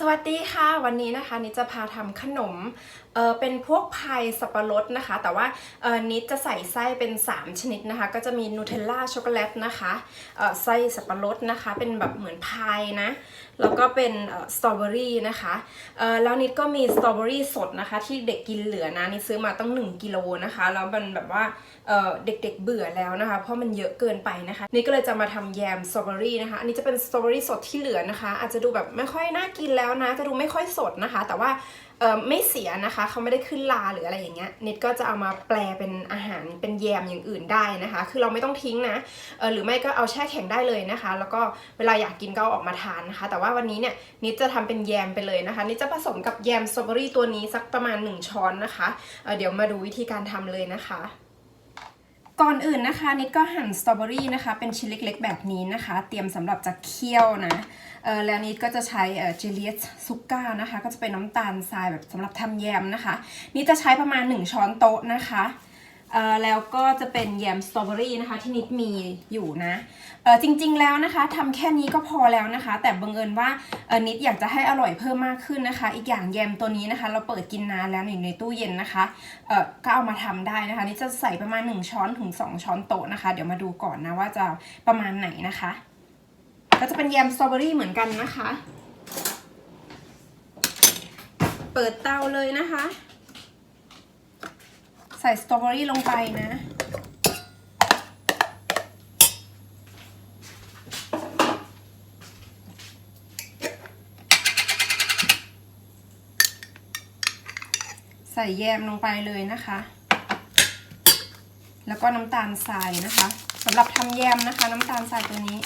สวัสดีค่ะวันนี้นะคะนิดจะพาทำขนมเออเป็นพวกพายสับปะรดนะคะ แต่ว่าเออนิดจะใส่ไส้เป็น 3 ชนิดนะคะ ก็จะมีนูเทลล่าช็อกโกแลตนะคะเออไส้สับปะรดนะคะ เป็นแบบเหมือนพายนะ แล้วก็เป็นสตรอเบอรี่นะคะแล้วนิดก็มีสตรอเบอรี่สดนะคะ ที่เด็กกินเหลือนะนิดซื้อมาตั้ง 1กิโลนะคะ แล้วมันแบบว่าเด็กๆเบื่อแล้วนะคะ เพราะมันเยอะเกินไปนะคะ นี่ก็เลยจะมาทำแยมสตรอเบอรี่นะคะ อันนี้จะเป็นสตรอเบอรี่สดที่เหลือนะคะ อาจจะดูแบบไม่ค่อยน่ากินแล้วนะ จะดูไม่ค่อยสดนะคะ แต่ว่า ไม่เสียนะคะเขาไม่ได้ขึ้นลาหรืออะไรอย่างเงี้ยเน็ตก็จะเอามาแปลเป็นอาหารเป็นแยมอย่างอื่นได้นะคะ คือเราไม่ต้องทิ้งนะหรือไม่ก็เอาแช่แข็งได้เลยนะคะ แล้วก็เวลาอยากกินก็เอาออกมาทานนะคะ แต่ว่าวันนี้เนี่ยนิดจะทำเป็นแยมไปเลยนะคะนิดจะผสมกับแยมสตรอเบอรี่ตัวนี้สักประมาณ 1 ช้อนนะคะเเดี๋ยวมาดูวิธีการทำเลยนะคะ ก่อนอื่นนะคะนิดก็หั่นสตรอเบอรี่นะคะเป็นชิ้นเล็กๆแบบนี้นะคะ เตรียมสำหรับจะเคี่ยวนะเออแล้วนิดก็จะใช้เออเจลีสซุก้านะคะ ก็จะเป็นน้ำตาลทรายแบบสำหรับทำแยมนะคะนิดจะใช้ประมาณ 1 ช้อนโต๊ะนะคะ แล้วก็จะเป็นแยมสตรอเบอรี่นะคะที่นิดมีอยู่นะจริงๆแล้วนะคะทำแค่นี้ก็พอแล้วนะคะ แต่บังเอิญว่านิดอยากจะให้อร่อยเพิ่มมากขึ้นนะคะ อีกอย่างแยมตัวนี้นะคะ เราเปิดกินนานแล้วอยู่ในตู้เย็นนะคะก็เอามาทำได้นะคะนี่จะใส่ประมาณ 1 ช้อนถึง 2 ช้อนโต๊ะนะคะ เดี๋ยวมาดูก่อนนะว่าจะประมาณไหนนะคะ ก็จะเป็นแยมสตรอเบอรี่เหมือนกันนะคะ เปิดเตาเลยนะคะ ส่สตรอเบอรี่ลงไปนะ ใส่แยมลงไปเลยนะคะ แล้วก็น้ำตาลทรายนะคะสำหรับทำแยมนะคะ น้ำตาลทรายตัวนี้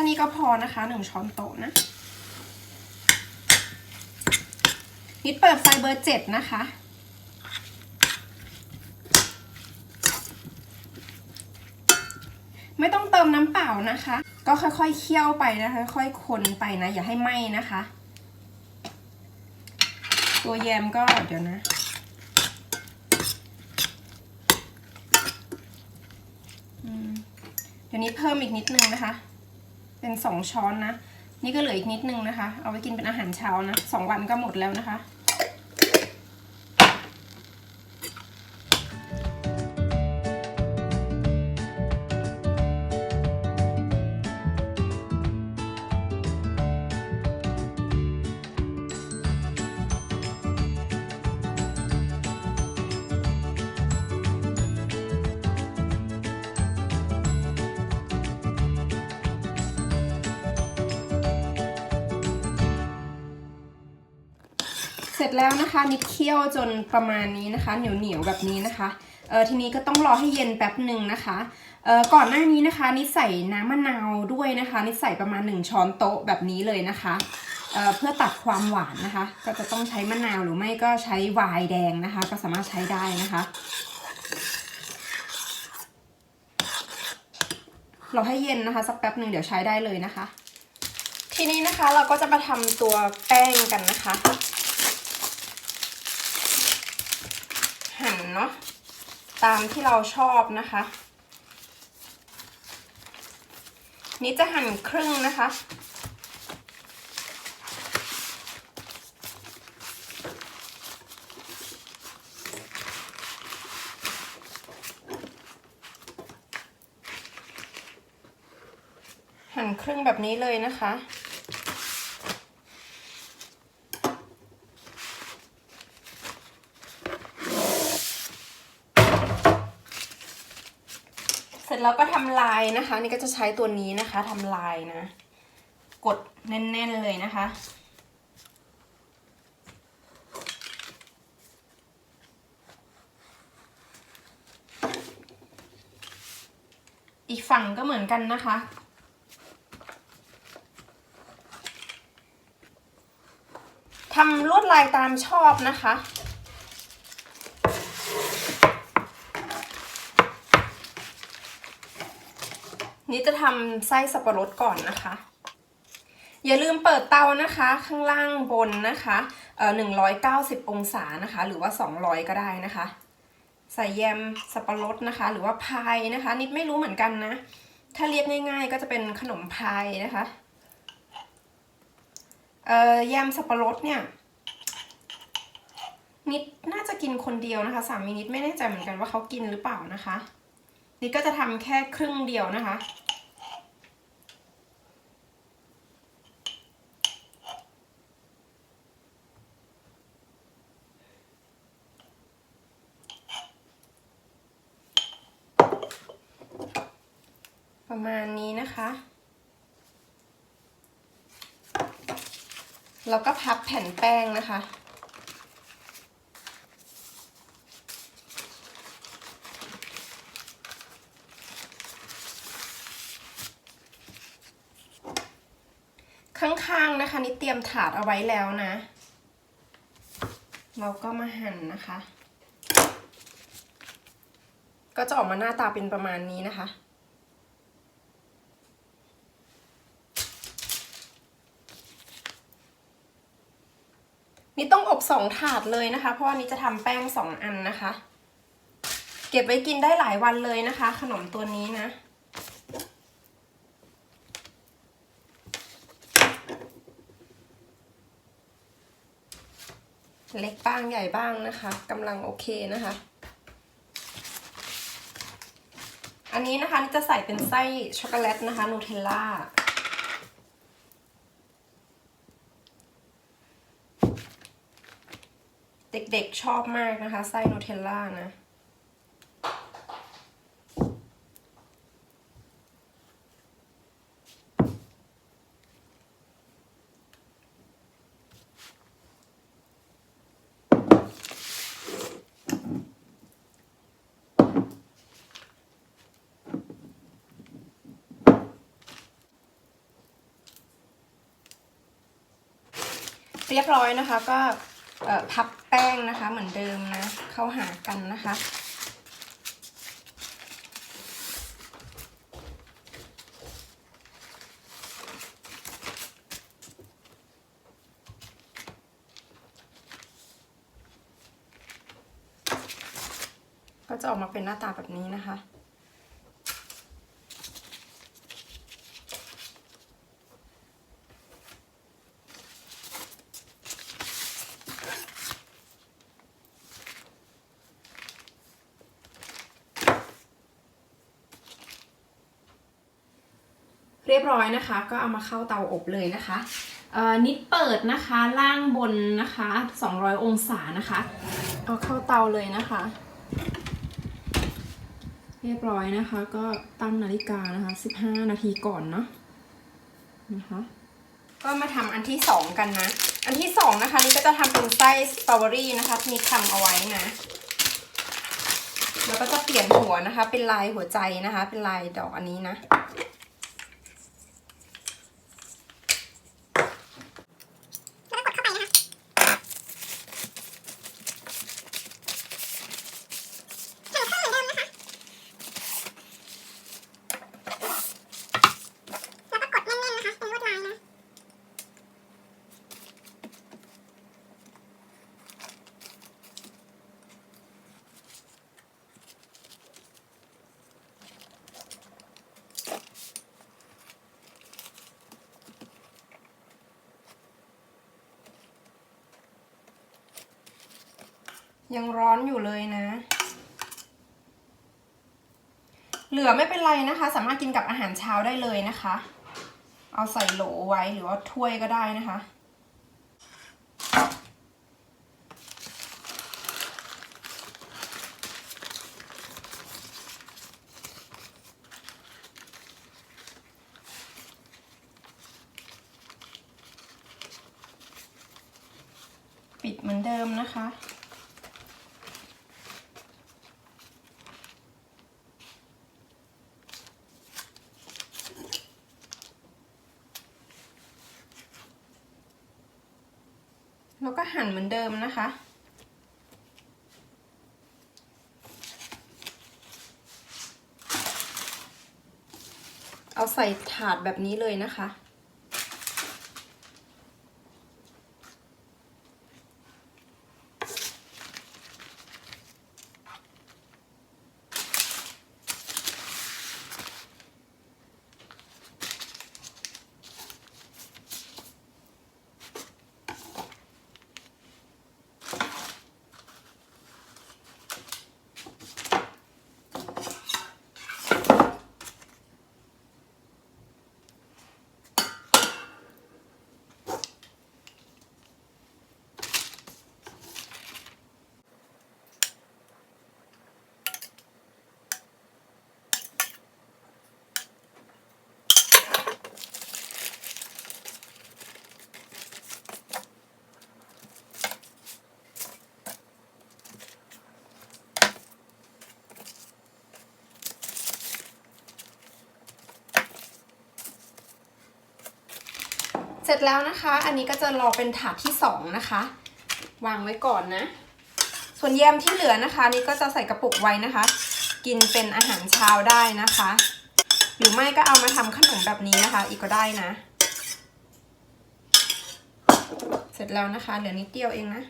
ค่นี้ก็พอนะคะหนึ่งช้อนโต๊ะนะนิดเปิดไฟเบอร์เจ็ดนะคะ ไม่ต้องเติมน้ำเปล่านะคะ ก็ค่อยๆเคี่ยวไปนะคะค่อยๆคนไปนะ อย่าให้ไหม้นะคะ ตัวแยมก็เดี๋ยวนะเดี๋ยวนี้เพิ่มอีกนิดนึงนะคะ เป็นสองช้อนนะ นี่ก็เหลืออีกนิดนึงนะคะ เอาไว้กินเป็นอาหารเช้านะสองวันก็หมดแล้วนะคะ เสร็จแล้วนะคะนิดเคี่ยวจนประมาณนี้นะคะ เหนียวเหนียวแบบนี้นะคะเออทีนี้ก็ต้องรอให้เย็นแป๊บหนึ่งนะคะเออก่อนหน้านี้นะคะนิดใส่น้ำมะนาวด้วยนะคะนิดใส่ประมาณ 1 ช้อนโต๊ะแบบนี้เลยนะคะเออเพื่อตัดความหวานนะคะ ก็จะต้องใช้มะนาวหรือไม่ก็ใช้วน์แดงนะคะ ก็สามารถใช้ได้นะคะรอให้เย็นนะคะสักแป๊บหนึ่งเดี๋ยวใช้ได้เลยนะคะ ทีนี้นะคะเราก็จะมาทำตัวแป้งกันนะคะ หั่น เนาะตามที่เราชอบนะคะ นี่จะหั่นครึ่งนะคะ หั่นครึ่งแบบนี้เลยนะคะ เสร็จแล้วก็ทำลายนะคะ นี่ก็จะใช้ตัวนี้นะคะทำลายนะ กดแน่น ๆเลยนะคะ อีกฝั่งก็เหมือนกันนะคะทำลวดลายตามชอบนะคะ นี่จะทำไส้สับปะรดก่อนนะคะ อย่าลืมเปิดเตานะคะ ข้างล่างบนนะคะเอ่อ190องศานะคะ หรือว่า200ก็ได้นะคะ ใส่แยมสับปะรดนะคะ หรือว่าพายนะคะ นิดไม่รู้เหมือนกันนะ ถ้าเรียกง่าย ๆ ก็จะเป็นขนมพายนะคะเอ่อแยมสับปะรดเนี่ยนิดน่าจะกินคนเดียวนะคะสามีนิดไม่แน่ใจเหมือนกันว่าเขากินหรือเปล่านะคะ นิดก็จะทำแค่ครึ่งเดียวนะคะ ประมาณนี้นะคะ แล้วก็พับแผ่นแป้งนะคะ ข้างๆนะคะ นี่เตรียมถาดเอาไว้แล้วนะ เราก็มาหั่นนะคะ ก็จะออกมาหน้าตาเป็นประมาณนี้นะคะนี่ต้องอบสองถาดเลยนะคะ เพราะว่านี้จะทำแป้งสองอันนะคะ เก็บไว้กินได้หลายวันเลยนะคะ ขนมตัวนี้นะ เล็กบ้างใหญ่บ้างนะคะกำลังโอเคนะคะ อันนี้นะคะจะใส่เป็นไส้ช็อกโกแลตนะคะนูเทลล่าเด็กๆชอบมากนะคะ ไส้นูเทลล่านะ เรียบร้อยนะคะก็พับแป้งนะคะเหมือนเดิมนะ เข้าหากันนะคะ ก็จะออกมาเป็นหน้าตาแบบนี้นะคะ เรียบร้อยนะคะ ก็เอามาเข้าเตาอบเลยนะคะนิดเปิดนะคะล่างบนนะคะ 200 องศานะคะ เอาเข้าเตาเลยนะคะ เรียบร้อยนะคะ ก็ตั้งนาฬิกานะคะ 15 นาทีก่อนเนาะนะคะก็มาทำอันที่สองกันนะ อันที่สองนะคะ นี่ก็จะทำเป็นไส้สตรอเบอรี่นะคะที่นี่ทำเอาไว้นะ แล้วก็จะเปลี่ยนหัวนะคะ เป็นลายหัวใจนะคะ เป็นลายดอกอันนี้นะ แล้วก็กดเข้าไปนะคะหั่นครึ่งเหมือนเดิมนะคะ แล้วก็กดแน่นๆนะคะเป็นลวดลายนะ ยังร้อนอยู่เลยนะ เหลือไม่เป็นไรนะคะ สามารถกินกับอาหารเช้าได้เลยนะคะ เอาใส่โหลไว้หรือว่าถ้วยก็ได้นะคะปิดเหมือนเดิมนะคะ แล้วก็หั่น เหมือนเดิมนะคะ เอาใส่ถาดแบบนี้เลยนะคะ เสร็จแล้วนะคะ อันนี้ก็จะรอเป็นถาดที่สองนะคะ วางไว้ก่อนนะ ส่วนแยมที่เหลือนะคะ นี่ก็จะใส่กระปุกไว้นะคะ กินเป็นอาหารเช้าได้นะคะ หรือไม่ก็เอามาทำขนมแบบนี้นะคะ อีกก็ได้นะ เสร็จแล้วนะคะ เหลือนิดเดียวเองนะ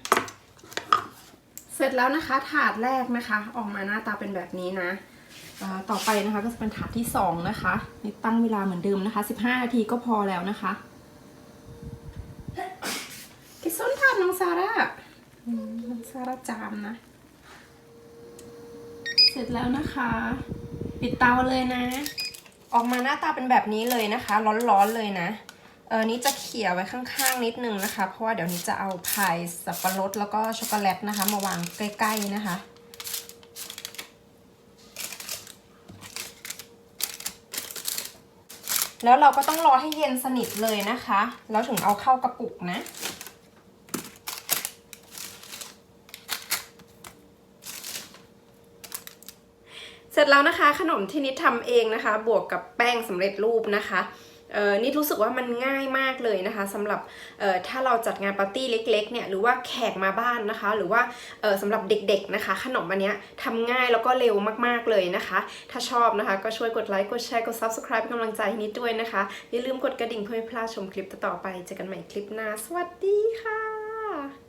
เสร็จแล้วนะคะ ถาดแรกนะคะ ออกมาหน้าตาเป็นแบบนี้นะต่อไปนะคะก็จะเป็นถาดที่สองนะคะนี่ตั้งเวลาเหมือนเดิมนะคะ 15 นาทีก็พอแล้วนะคะ ส้นถาดน้องซาร่าอืมน้องซาร่าจามนะ เสร็จแล้วนะคะ ปิดเตาเลยนะ ออกมาหน้าตาเป็นแบบนี้เลยนะคะ ร้อนๆเลยนะเออนี้จะเขี่ยไว้ข้างๆนิดนึงนะคะ เพราะว่าเดี๋ยวนี้จะเอาพายสับปะรดแล้วก็ช็อกโกแลตนะคะ มาวางใกล้ๆนะคะ แล้วเราก็ต้องรอให้เย็นสนิทเลยนะคะ แล้วถึงเอาเข้ากระปุกนะ ร็จแล้วนะคะขนมที่นิดทำเองนะคะ บวกกับแป้งสำเร็จรูปนะคะเออนิดรู้สึกว่ามันง่ายมากเลยนะคะสำหรับเออถ้าเราจัดงานปาร์ตี้เล็กๆเนี่ยหรือว่าแขกมาบ้านนะคะ หรือว่าเออสำหรับเด็กๆนะคะ ขนมอันเนี้ยทำง่ายแล้วก็เร็วมากๆเลยนะคะ ถ้าชอบนะคะก็ช่วยกดไลค์กดแชร์กด subscribe เป็นกำลังใจให้นิดด้วยนะคะ อย่าลืมกดกระดิ่งเพื่อไม่พลาดชมคลิปต่อไปเจอกันใหม่คลิปหน้าสวัสดีค่ะ